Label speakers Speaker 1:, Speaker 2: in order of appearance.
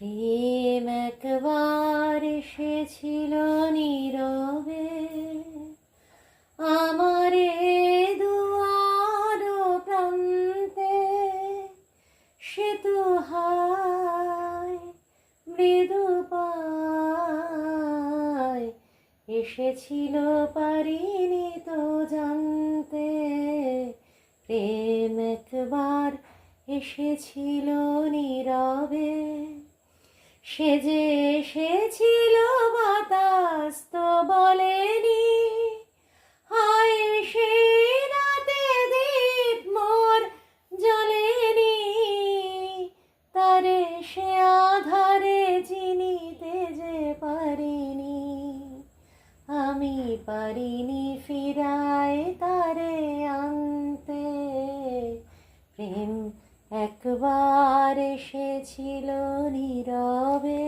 Speaker 1: প্রেম একবার এসেছিল নীরবে। আমারে দুয়ার প্রান্তে সে তো হায়, মৃদু পায়। এসেছিল পারিনি তো জানতে প্রেম একবার এসেছিল নীরবে সে যে এসেছিল বাতাস তো বলেনি। হায় সে রাতে তারে সে আধারে চিনিতে যে পারিনি। আমি পারিনি ফিরায় তারে আনতে। প্রেম একবার ছিল নীরবে।